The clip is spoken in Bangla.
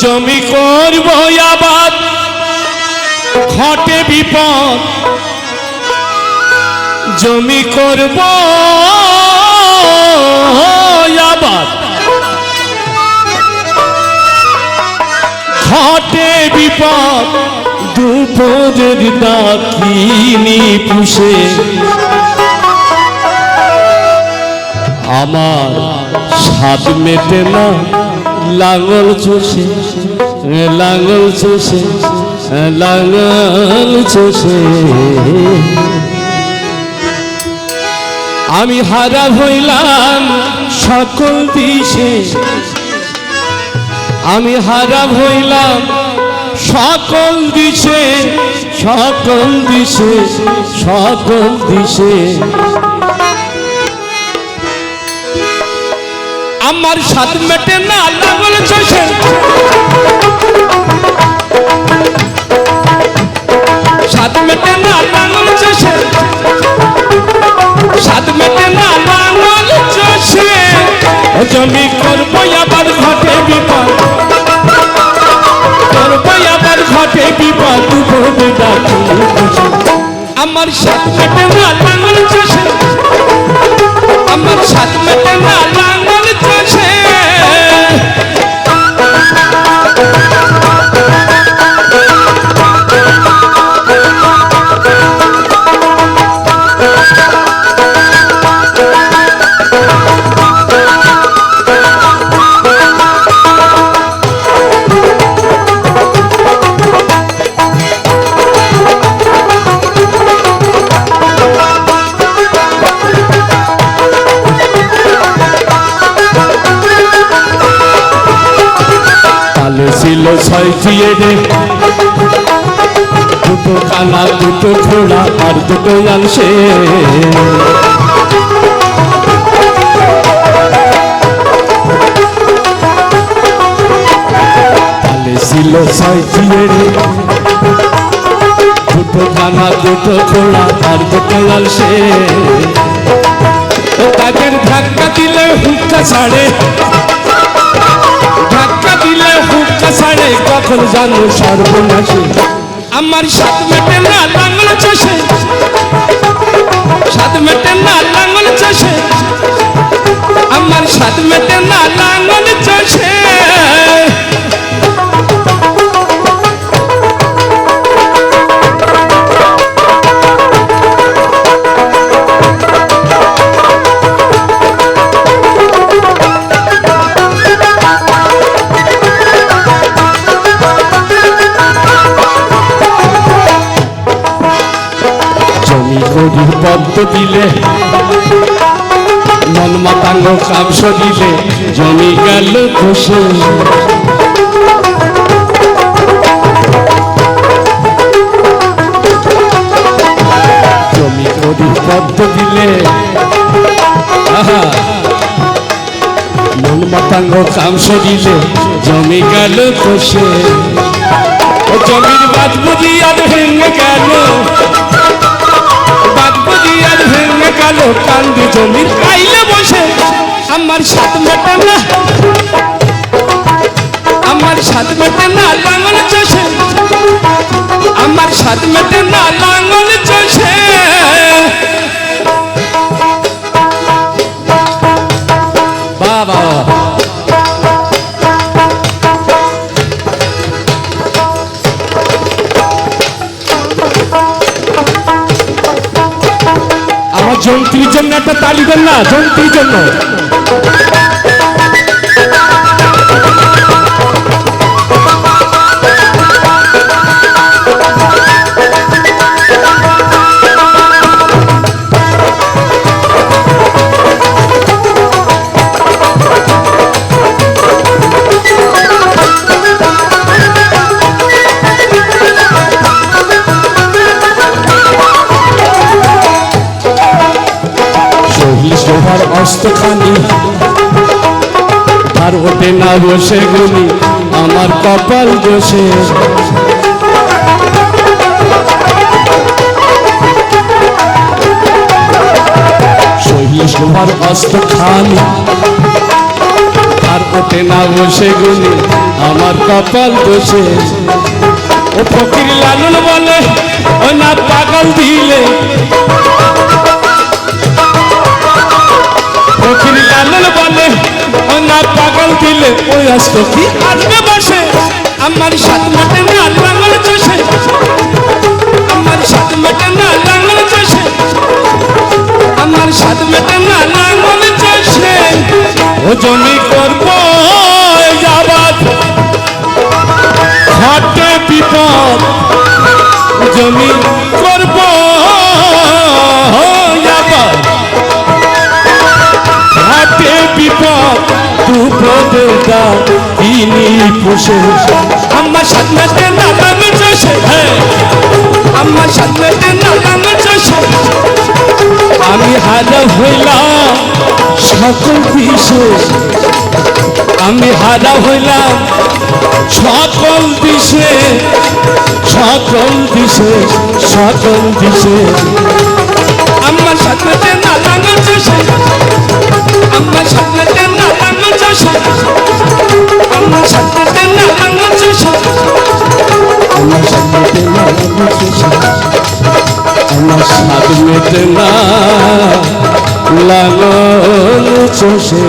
জমি করব আবাদ। ঘটে বিপদ। জমি করব আবাদ। ঘটে বিপদ। দুপুরের ডাকিনি পুষে। আমার স্বাদ মেটে না। লাঙল চষে লাঙল চষে লাঙল চষে। আমি হারা হইলাম সকল দিশে। আমি হারা হইলাম সকল দিশে সকল দিশে সকল দিশে। আমার সাত মেটে না চষে। ও জমি করব ঘটে বিপদ। করব ঘটে বিপদ। আমার না ছিল ছয়টি এনে দুটো কানা, দুটো ঘোড়া আর দুটো তালে ছিল ছয়টি এনে দুটো কানা, দুটো ঘোড়া আর দুটো আনসে তাদের ধাক্কা দিলে হুক্কা ছাড়ে। কখন জানো সর্বনাশে? আমার সাত মেটে না বাংলা চাষে। জমি গরু পদ্ম দিলে, মন মাতাঙ্গ কাম সরিলে জমি গেল খুশি জমি গরু পদ্ম দিলে মন মাতাঙ্গ কাম সরিলে জমি গেল খুশি জমির বাদ বুঝি আর ভেঙে গেল গেল কান্দি জমির কাইলে বসে। আমার সাত মেটে না। আমার সাত মেটে না লাঙল চষে। আমার সাত মেটে না লাঙল আমার যন্ত্রীর জন্য একটা তালি দেন না জন্ত্রীর জন্য। অস্তখানি আর ওঠে না বসে আমার কপাল বসে আর ওঠে না বসে গুনি আমার কপাল দোষে ও ফকির বলে, ও না পাগল দিলে ওই কি আসবে বসে আমার না দুপদেটা তিনি পুষে আমার সাথে নামে চষে আমার সাথে নামে চষে আমি হারা হইলাম সকল বিশেষ আমি হারা হইলাম, সকল দিশে সকল দিশে সকল দিশে। আমার সাথ মেটে না লাঙল চষে।